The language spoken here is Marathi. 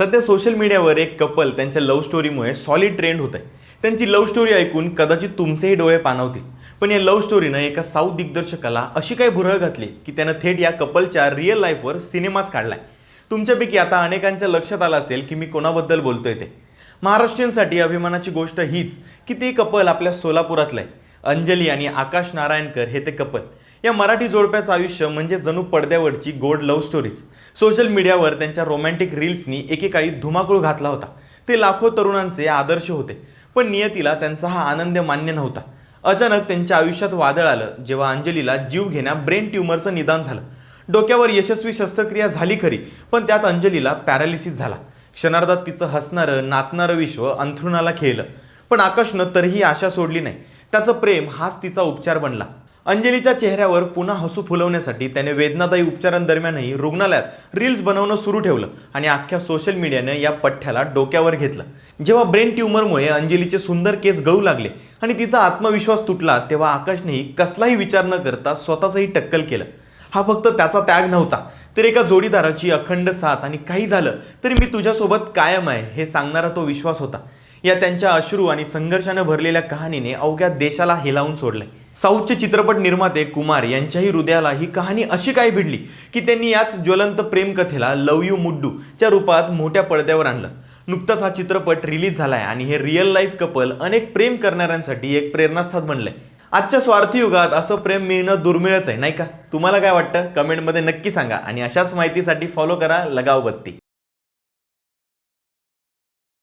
सध्या सोशल मीडियावर एक कपल त्यांच्या लव्ह स्टोरीमुळे सॉलिड ट्रेंड होत आहे. त्यांची लव्ह स्टोरी ऐकून कदाचित तुमचेही डोळे पाणावतील. पण या लव्ह स्टोरीनं एका साऊथ दिग्दर्शकाला अशी काही भुरळ घातली की त्यानं थेट या कपलच्या रिअल लाईफवर सिनेमाच काढलाय. तुमच्यापैकी आता अनेकांच्या लक्षात आलं असेल की मी कोणाबद्दल बोलतोय ते. महाराष्ट्रीयांसाठी अभिमानाची गोष्ट हीच की ते कपल आपल्या सोलापुरातलं आहे अंजली आणि आकाश नारायणकर हे ते कपल या मराठी जोडप्याचं आयुष्य म्हणजे जणू पडद्यावरची गोड लव्ह स्टोरीज सोशल मीडियावर त्यांच्या रोमॅन्टिक रील्सनी एकेकाळी धुमाकूळ घातला होता. ते लाखो तरुणांचे आदर्श होते पण नियतीला त्यांचा हा आनंद मान्य नव्हता. अचानक त्यांच्या आयुष्यात वादळ आलं जेव्हा अंजलीला जीव घेण्या ब्रेन ट्यूमरचं निदान झालं. डोक्यावर यशस्वी शस्त्रक्रिया झाली खरी पण त्यात अंजलीला पॅरालिसिस झाला. क्षणार्धात तिचं हसणारं नाचणारं विश्व अंथरुणाला खेळलं. पण आकाशनं तरीही आशा सोडली नाही. त्याचं प्रेम हाच तिचा उपचार बनला. अंजलीच्या चेहऱ्यावर पुन्हा हसू फुलवण्यासाठी त्याने वेदनादायी उपचारांदरम्यानही रुग्णालयात रील्स बनवणं सुरू ठेवलं आणि अख्ख्या सोशल मीडियाने या पठ्ठ्याला डोक्यावर घेतलं. जेव्हा ब्रेन ट्युमरमुळे अंजलीचे सुंदर केस गळू लागले आणि तिचा आत्मविश्वास तुटला तेव्हा आकाशनेही कसलाही विचार न करता स्वतःचंही टक्कल केलं. हा फक्त त्याचा त्याग नव्हता. तर एका जोडीदाराची अखंड साथ आणि काही झालं तरी मी तुझ्यासोबत कायम आहे हे सांगणारा तो विश्वास होता. या त्यांच्या अश्रू आणि संघर्षानं भरलेल्या कहाणीने अवघ्या देशाला हेलावून सोडलंय. साऊथचे चित्रपट निर्माते कुमार यांच्याही हृदयाला ही कहाणी अशी काय भिडली की त्यांनी याच ज्वलंत प्रेमकथेला लव यू मुड्डू च्या रूपात मोठ्या पडद्यावर आणलं. नुकताच हा चित्रपट रिलीज झालाय आणि हे रिअल लाईफ कपल अनेक प्रेम करणाऱ्यांसाठी एक प्रेरणास्थान बनलंय. आजच्या स्वार्थी युगात असं प्रेम मिळणं दुर्मिळच आहे नाही का? तुम्हाला काय वाटतं? कमेंटमध्ये नक्की सांगा आणि अशाच माहितीसाठी फॉलो करा लगाव बत्ती.